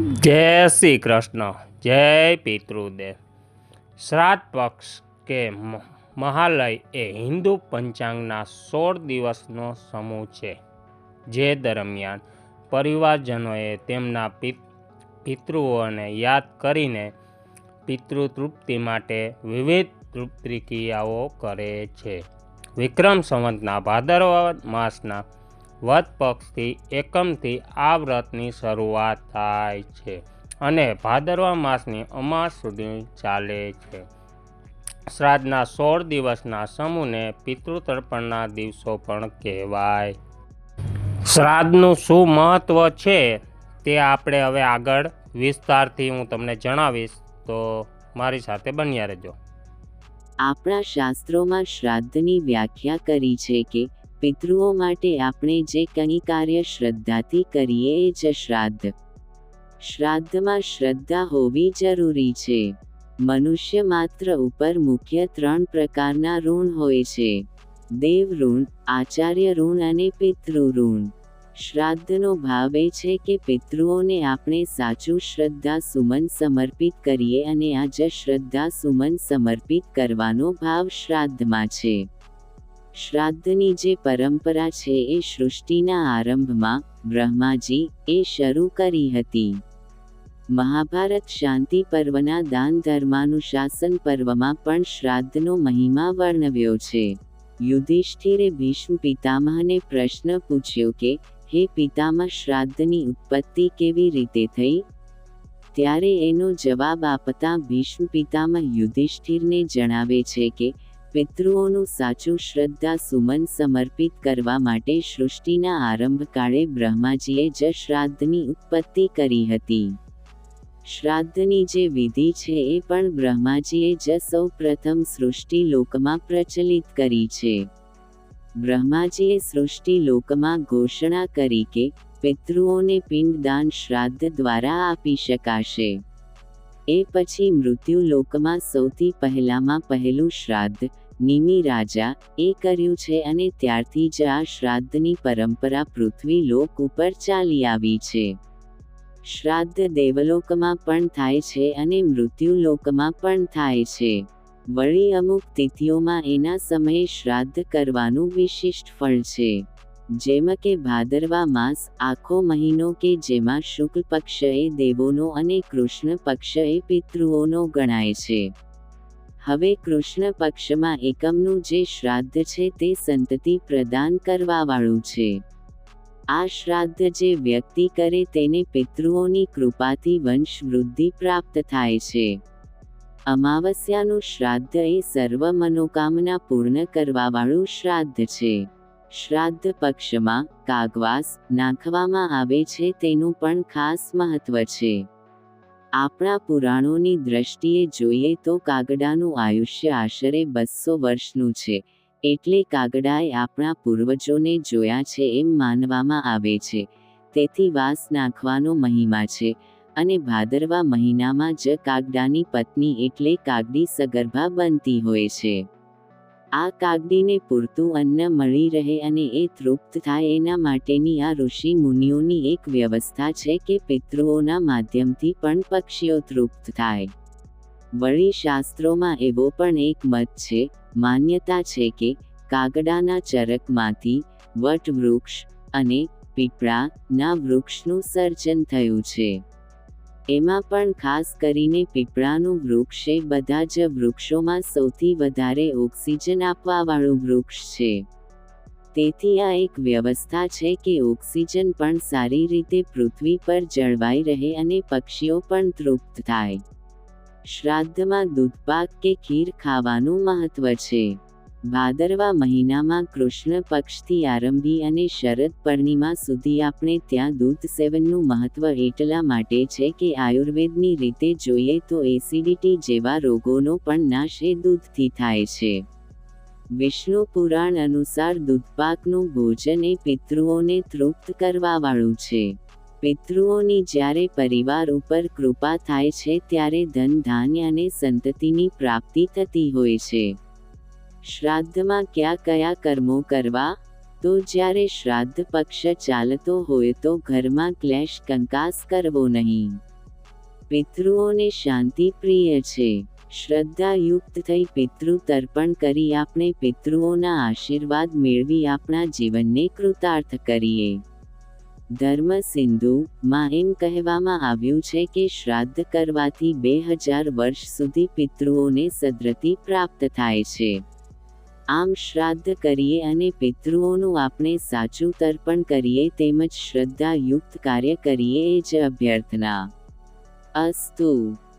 જય શ્રી કૃષ્ણ, જય પિતૃદેવ. શ્રાદ્ધ પક્ષ કે મહાલય એ હિન્દુ પંચાંગના સોળ દિવસનો સમૂહ છે, જે દરમિયાન પરિવારજનોએ તેમના પિતૃઓને યાદ કરીને પિતૃ તૃપ્તિ માટે વિવિધ તૃપ્તિ ક્રિયાઓ કરે છે. વિક્રમ સંવંતના ભાદરવા માસના વદ પક્ષથી એકમથી આ વ્રતની શરૂઆત થાય છે અને ભાદરવા માસની અમાસ સુધી ચાલે છે. શ્રાદ્ધના સોળ દિવસના સમૂહને પિતૃતર્પણના દિવસો પણ કહેવાય. શ્રાદ્ધનું શું મહત્વ છે તે આપણે હવે આગળ વિસ્તારથી હું તમને જણાવીશ. તો મારી સાથે બન્યા રહેજો. આપણા શાસ્ત્રોમાં શ્રાદ્ધની વ્યાખ્યા કરી છે કે પિતૃઓ માટે આપણે જે કંઈ કાર્ય શ્રદ્ધાથી કરીએ એ જ શ્રાદ્ધ. શ્રાદ્ધમાં શ્રદ્ધા હોવી જરૂરી છે. મનુષ્ય માત્ર ઉપર મુખ્ય ત્રણ પ્રકારના ઋણ હોય છે. દેવ ઋણ, આચાર્ય ઋણ અને પિતૃ શ્રાદ્ધનો ભાવ એ છે કે પિતૃઓને આપણે સાચું શ્રદ્ધા સુમન સમર્પિત કરીએ અને આ જ શ્રદ્ધા સુમન સમર્પિત કરવાનો ભાવ શ્રાદ્ધમાં છે. શ્રાદ્ધની જે પરંપરા છે એ સૃષ્ટિના આરંભમાં બ્રહ્માજી એ શરૂ કરી હતી. મહાભારત શાંતિ પર્વના દાન ધર્માનુશાસન પર્વમાં પણ શ્રાદ્ધનો મહિમા વર્ણવ્યો છે. યુધિષ્ઠિરે ભીષ્મ પિતામહને પ્રશ્ન પૂછ્યો કે, હે પિતામહ, શ્રાદ્ધની ઉત્પત્તિ કેવી રીતે થઈ? ત્યારે એનો જવાબ આપતા ભીષ્મ પિતામહ યુધિષ્ઠિરને જણાવે છે કે પિતૃઓનું સાચું શ્રદ્ધા સુમન સમર્પિત કરવા માટે સૃષ્ટિના આરંભકાળે બ્રહ્માજીએ જ શ્રાદ્ધની ઉત્પત્તિ કરી હતી. શ્રાદ્ધની જે વિધિ છે એ પણ બ્રહ્માજીએ જ સૌ પ્રથમ સૃષ્ટિ લોકમાં પ્રચલિત કરી છે. બ્રહ્માજીએ સૃષ્ટિ લોકમાં ઘોષણા કરી કે, પિતૃઓને પિંડદાન શ્રાદ્ધ દ્વારા આપી શકાશે. એ પછી મૃત્યુ લોકમાં સૌથી પહેલામાં પહેલું શ્રાદ્ધ નિમિ રાજા એ કર્યું છે અને ત્યારથી જ આ શ્રાદ્ધની પરંપરા પૃથ્વી લોક ઉપર ચાલી આવી છે. શ્રાદ્ધ દેવલોકમાં પણ થાય છે અને મૃત્યુ લોકમાં પણ થાય છે. વળી અમુક તિથિઓમાં એના સમયે શ્રાદ્ધ કરવાનું વિશિષ્ટ ફળ છે. જેમ કે ભાદરવા માસ આખો મહિનો કે જેમાં શુક્લ પક્ષએ દેવોનો અને કૃષ્ણ પક્ષએ પિતૃઓનો ગણાય છે. હવે કૃષ્ણ પક્ષમાં એકમનું જે શ્રાદ્ધ છે તે સંતતિ પ્રદાન કરવાવાળું છે. આ શ્રાદ્ધ જે વ્યક્તિ કરે તેને પિતૃઓની કૃપાથી વંશ વૃદ્ધિ પ્રાપ્ત થાય છે. અમાવસ્યાનું શ્રાદ્ધ એ સર્વ મનોકામના પૂર્ણ કરવાવાળું શ્રાદ્ધ છે. શ્રાદ્ધ પક્ષમાં કાગવાસ નાખવામાં આવે છે તેનું પણ ખાસ મહત્વ છે. આપણા પુરાણોની દ્રષ્ટિએ જોઈએ તો કાગડાનું આયુષ્ય આશરે બસો વર્ષનું છે, એટલે કાગડાએ આપણા પૂર્વજોને જોયા છે એમ માનવામાં આવે છે. તેથી વાસ નાખવાનો મહિમા છે અને ભાદરવા મહિનામાં જ કાગડાની પત્ની એટલે કાગડી સગર્ભા બનતી હોય છે. આ કાગડીને પૂરતું અન્ન મળી રહે અને એ તૃપ્ત થાય એના માટેની આ ઋષિ મુનિઓની એક વ્યવસ્થા છે કે પિતૃઓના માધ્યમથી પણ પક્ષીઓ તૃપ્ત થાય. વળી શાસ્ત્રોમાં એવો પણ એક મત છે, માન્યતા છે કે કાગડાના ચરકમાંથી વટ વૃક્ષ અને પીપળાના વૃક્ષનું સર્જન થયું છે. એમાં પણ ખાસ કરીને પીપળાનું વૃક્ષ એ બધા જ વૃક્ષોમાં સૌથી વધારે ઓક્સિજન આપવાવાળું વૃક્ષ છે. તેથી આ એક વ્યવસ્થા છે કે ઓક્સિજન પણ સારી રીતે પૃથ્વી પર જળવાઈ રહે અને પક્ષીઓ પણ તૃપ્ત થાય. શ્રાદ્ધમાં દૂધપાક કે ખીર ખાવાનું મહત્વ છે. ભાદરવા મહિનામાં કૃષ્ણ પક્ષથી આરંભી અને શરદ પૂર્ણિમા સુધી આપણે ત્યાં દૂધ સેવનનું મહત્વ એટલા માટે છે કે આયુર્વેદની રીતે જોઈએ તો એસિડિટી જેવા રોગોનો પણ નાશ એ દૂધથી થાય છે. વિષ્ણુ પુરાણ અનુસાર દૂધપાકનું ભોજન એ પિતૃઓને તૃપ્ત કરવાવાળું છે. પિતૃઓની જ્યારે પરિવાર ઉપર કૃપા થાય છે ત્યારે ધન, ધાન્ય અને સંતતિની પ્રાપ્તિ થતી હોય છે. શ્રાદ્ધમાં કયા કયા કર્મો કરવા? તો જ્યારે શ્રાદ્ધ પક્ષ ચાલતો હોય તો ઘરમાં ક્લેશ કંકાસ કરવો નહીં. પિતૃઓને શાંતિ પ્રિય છે. શ્રદ્ધાયુક્ત થઈ પિતૃ તર્પણ કરી આપણે પિતૃઓના આશીર્વાદ મેળવી આપણા જીવનને કૃતાર્થ કરીએ. ધર્મ સિંધુ માં એમ કહેવામાં આવ્યું છે કે શ્રાદ્ધ કરવાથી બે હજાર વર્ષ સુધી પિતૃઓને સદ્રતિ પ્રાપ્ત થાય છે. આમ શ્રાદ્ધ કરીએ અને પિતૃઓનું આપણે સાચું તર્પણ કરીએ તેમજ શ્રદ્ધાયુક્ત કાર્ય કરીએ એ જ અભ્યર્થના. અસ્તુ.